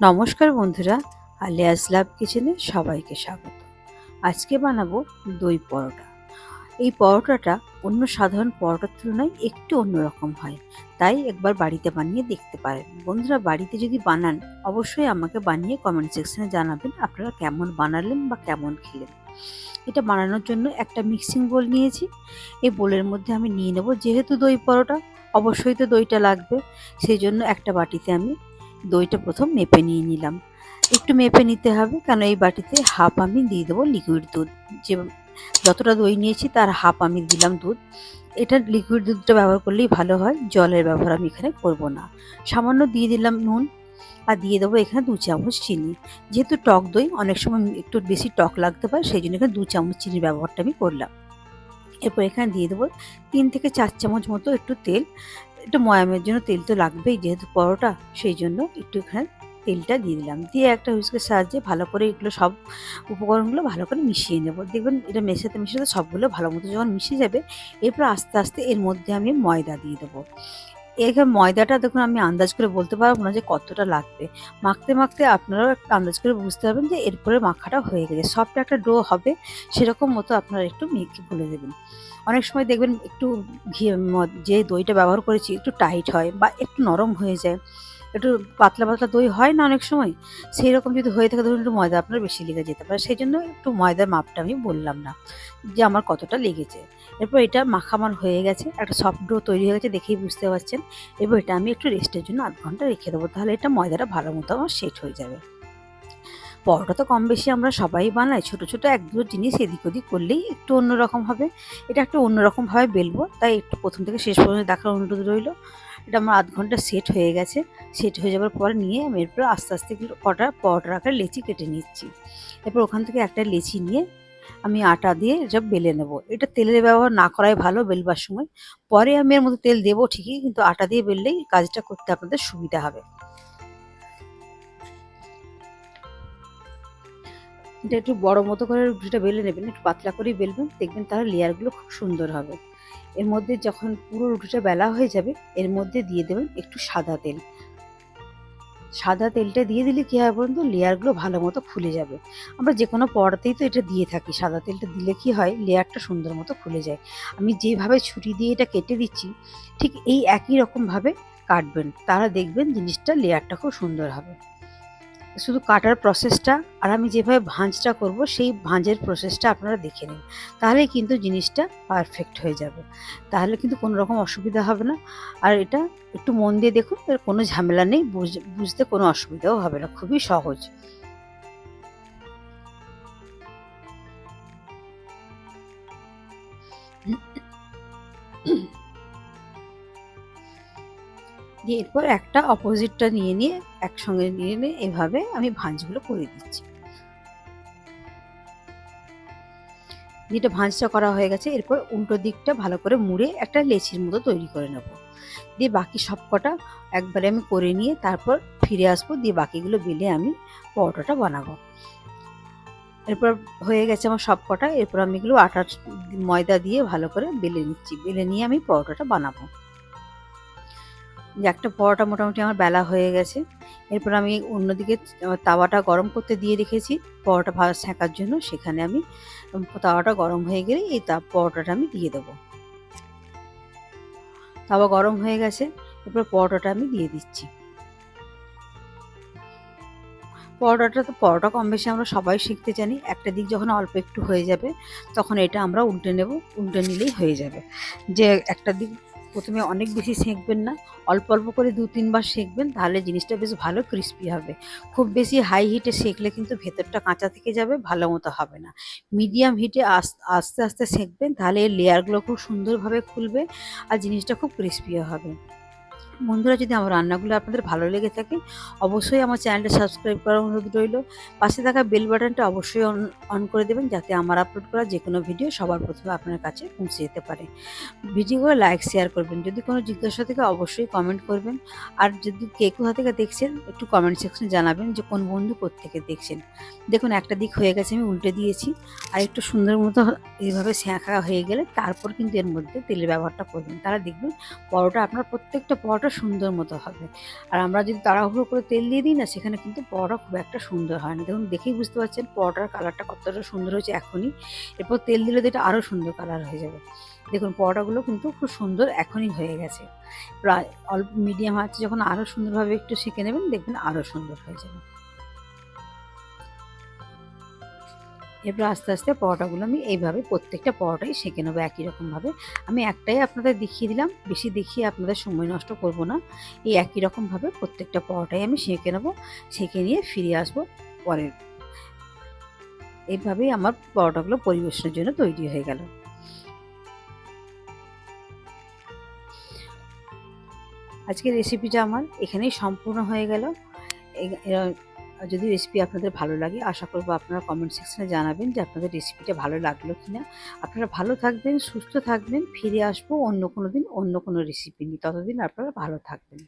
নমস্কার বন্ধুরা, আলিয়াস লাভ কিচেনে সবাইকে স্বাগত। আজকে বানাবো দই পরোটা। এই পরোটাটা অন্য সাধারণ পরোটার তুলনায় একটু অন্যরকম হয়, তাই একবার বাড়িতে বানিয়ে দেখতে পারেন। বন্ধুরা, বাড়িতে যদি বানান, অবশ্যই আমাকে বানিয়ে কমেন্ট সেকশনে জানাবেন আপনারা কেমন বানালেন বা কেমন খেলেন। এটা বানানোর জন্য একটা মিক্সিং বোল নিয়েছি। এই বোলের মধ্যে আমি নিয়ে নেব যেহেতু দই পরোটা, অবশ্যই তো দইটা লাগবে। সেই জন্য একটা বাটিতে আমি দইটা প্রথম মেপে নিয়ে নিলাম। একটু মেপে নিতে হবে কারণ এই বাটিতে হাফ আমি দিয়ে দেবো লিকুইড দুধ। যে যতটা দই নিয়েছি তার হাফ আমি দিলাম দুধ। এটা লিকুইড দুধটা ব্যবহার করলেই ভালো হয়, জলের ব্যবহার আমি এখানে করব না। সামান্য দিয়ে দিলাম নুন আর দিয়ে দেবো এখানে দু চামচ চিনি। যেহেতু টক দই, অনেক সময় একটু বেশি টক লাগতে পারে, সেই জন্য এখানে দু চামচ চিনির ব্যবহারটা আমি করলাম। এরপর এখানে দিয়ে দেবো তিন থেকে চার চামচ মতো একটু তেল। একটু ময়ামের জন্য তেল তো লাগবেই যেহেতু পরোটা, সেই জন্য একটুখানি তেলটা দিয়ে দিলাম। দিয়ে একটা হুইস্কের সাহায্যে ভালো করে এগুলো সব উপকরণগুলো ভালো করে মিশিয়ে নেব। দেখবেন এটা মেশাতে মেশাতে সবগুলো ভালো মতো যখন মিশে যাবে, এরপর আস্তে আস্তে এর মধ্যে আমি ময়দা দিয়ে দেবো। এখানে ময়দাটা দেখুন, আমি আন্দাজ করে বলতে পারব না যে কতটা লাগবে। মাখতে মাখতে আপনারাও একটা আন্দাজ করে বুঝতে পারবেন যে এরপরে মাখাটা হয়ে গেছে। সফট একটা ডো হবে, সেরকম মতো আপনারা একটু মেখে বলে দেবেন। অনেক সময় দেখবেন একটু ঘি যে দইটা ব্যবহার করেছি একটু টাইট হয় বা একটু নরম হয়ে যায়। একটু পাতলা পাতলা দই হয় না অনেক সময়? সেই রকম যদি হয়ে থাকে, ধরুন একটু ময়দা আপনার বেশি লেগে যেতে পারে। সেই জন্য একটু ময়দার মাপটা আমি বললাম না যে আমার কতটা লেগেছে। এরপর এটা মাখামার হয়ে গেছে, একটা সফট ডো তৈরি হয়ে গেছে দেখেই বুঝতে পারছেন। এবার এটা আমি একটু রেস্টের জন্য আধ ঘণ্টা রেখে দেবো, তাহলে এটা ময়দাটা ভালো মতো আমার সেট হয়ে যাবে। পরোটা তো কম বেশি আমরা সবাই বানাই, ছোট ছোট এক দুটো জিনিস এদিক ওদিক করলেই একটু অন্যরকম হবে। এটা একটু অন্যরকমভাবে বেলবো, তাই একটু প্রথম থেকে শেষ পর্যন্ত দেখার অনুরোধ রইল। এটা আমার আধ ঘণ্টা সেট হয়ে গেছে। সেট হয়ে যাওয়ার পর নিয়ে আমি এরপর আস্তে আস্তে কটা পরোটার আকার লেচি কেটে নিচ্ছি। এরপর ওখান থেকে একটা লেচি নিয়ে আমি আটা দিয়ে এটা বেলে নেব। এটা তেলের ব্যবহার না করাই ভালো বেলবার সময়। পরে আমি এর মধ্যে তেল দেবো ঠিকই, কিন্তু আটা দিয়ে বেললেই কাজটা করতে আপনাদের সুবিধা হবে। এটা একটু বড় মতো করে রুটিটা বেলে নেবেন, একটু পাতলা করেই বেলবেন। দেখবেন তাহলে লেয়ারগুলো খুব সুন্দর হবে। এর মধ্যে যখন পুরো রুটিটা বেলা হয়ে যাবে, এর মধ্যে দিয়ে দেবেন একটু সাদা তেল। সাদা তেলটা দিয়ে দিলে কী হয় বলুন তো লেয়ারগুলো ভালো মতো ফুলে যাবে। আমরা যে কোনো পরোটাতেই তো এটা দিয়ে থাকি। সাদা তেলটা দিলে কি হয় লেয়ারটা সুন্দর মতো খুলে যায়। আমি যেভাবে ছুরি দিয়ে এটা কেটে দিচ্ছি, ঠিক এই একই রকমভাবে কাটবেন। তারা দেখবেন জিনিসটা লেয়ারটা খুব সুন্দর হবে। শুধু কাটার প্রসেসটা আর আমি যেভাবে ভাঁজটা করব, সেই ভাঁজের প্রসেসটা আপনারা দেখে নিন। তাহলে কিন্তু জিনিসটা পারফেক্ট হয়ে যাবে। তাহলে কিন্তু কোনো রকম অসুবিধা হবে না। আর এটা একটু মন দিয়ে দেখুন, এর কোনো ঝামেলা নেই বুঝতে কোনো অসুবিধাও হবে না, খুবই সহজ। দিয়ে এরপর একটা অপোজিটটা নিয়ে নিয়ে, একসঙ্গে নিয়ে নিয়ে এভাবে আমি ভাঁজগুলো করে দিচ্ছি। যেটা ভাঁজটা করা হয়ে গেছে, এরপর উল্টো দিকটা ভালো করে মুড়ে একটা লেচির মতো তৈরি করে নেব। দিয়ে বাকি সব কটা একবারে আমি করে নিয়ে তারপর ফিরে আসব, দিয়ে বাকিগুলো বেলে আমি পরোটাটা বানাবো। এরপর হয়ে গেছে আমার সব কটা এরপর আমি এগুলো আটা ময়দা দিয়ে ভালো করে বেলে নিচ্ছি, বেলে নিয়ে আমি পরোটাটা বানাবো। যে একটা পরোটা মোটামুটি আমার বেলা হয়ে গেছে। এরপর আমি অন্যদিকে তাওয়াটা গরম করতে দিয়ে রেখেছি, পরোটা ভাজা ছেঁকার জন্য। সেখানে আমি তাওয়াটা গরম হয়ে গেলে এই তা পরোটাটা আমি দিয়ে দেবো। তাওয়া গরম হয়ে গেছে, এরপর পরোটাটা আমি দিয়ে দিচ্ছি। পরোটাটা তো, পরোটা কম বেশি আমরা সবাই শিখতে জানি। একটা দিক যখন অল্প একটু হয়ে যাবে, তখন এটা আমরা উল্টে নেব, উল্টে নিলেই হয়ে যাবে। যে একটা দিক প্রথমে অনেক বেশি সেঁকবেন না, অল্প অল্প করে দু তিনবার সেঁকবেন, তাহলে জিনিসটা বেশ ভালো ক্রিস্পি হবে। খুব বেশি হাই হিটে সেঁকলে কিন্তু ভেতরটা কাঁচা থেকে যাবে, ভালো মতো হবে না। মিডিয়াম হিটে আস্তে আস্তে সেঁকবেন, তাহলে লেয়ারগুলো খুব সুন্দরভাবে খুলবে আর জিনিসটা খুব ক্রিস্পিও হবে। বন্ধুরা, যদি আমার রান্নাগুলো আপনাদের ভালো লেগে থাকে, অবশ্যই আমার চ্যানেলটা সাবস্ক্রাইব করার অনুরোধ রইল। পাশে থাকা বেল বাটনটা অবশ্যই অন অন করে দেবেন, যাতে আমার আপলোড করা যে কোনো ভিডিও সবার প্রথমে আপনার কাছে পৌঁছে যেতে পারে। ভিডিওগুলো লাইক, শেয়ার করবেন। যদি কোনো জিজ্ঞাসা থেকে, অবশ্যই কমেন্ট করবেন। আর যদি কে কোথা থেকে দেখছেন, একটু কমেন্ট সেকশনে জানাবেন যে কোন বন্ধু থেকে দেখছেন। দেখুন, একটা দিক হয়ে গেছে, আমি উল্টে দিয়েছি। আর একটু সুন্দর মতো এইভাবে শেঁখা হয়ে গেলে তারপর কিন্তু এর মধ্যে তেলের ব্যবহারটা করবেন। তারা দেখবেন পরোটা, আপনার প্রত্যেকটা পরোটা পরোটা সুন্দর মতো হবে। আর আমরা যদি তাড়াহুড়ো করে তেল দিয়ে দিই না, সেখানে কিন্তু পরোটা খুব একটা সুন্দর হয় না। দেখুন, দেখেই বুঝতে পারছেন পরোটার কালারটা কতটা সুন্দর হয়েছে এখনই। এরপর তেল দিলে তো এটা আরও সুন্দর কালার হয়ে যাবে। দেখুন, পরোটাগুলো কিন্তু খুব সুন্দর এখনই হয়ে গেছে। প্রায় অল্প মিডিয়াম আছে, যখন আরও সুন্দরভাবে একটু শিখে নেবেন, দেখবেন আরও সুন্দর হয়ে যাবে। এরপর আস্তে আস্তে পরোটাগুলো আমি এইভাবে প্রত্যেকটা পরোটাই সেঁকে নেব একই রকমভাবে। আমি একটাই আপনাদের দেখিয়ে দিলাম, বেশি দেখিয়ে আপনাদের সময় নষ্ট করব না। এই একই রকমভাবে প্রত্যেকটা পরোটাই আমি সেঁকে নেব, সেঁকে নিয়ে ফিরে আসব পরের। এইভাবেই আমার পরোটাগুলো পরিবেশনের জন্য তৈরি হয়ে গেল। আজকের রেসিপিটা আমার এখানেই সম্পূর্ণ হয়ে গেল। আর যদি রেসিপি আপনাদের ভালো লাগে, আশা করব আপনারা কমেন্ট সেকশনে জানাবেন যে আপনাদের রেসিপিটা ভালো লাগল কি না আপনারা ভালো থাকবেন, সুস্থ থাকবেন, ফিরে আসব অন্য কোনো দিন অন্য কোনো রেসিপি নিয়ে। ততদিন আপনারা ভালো থাকবেন।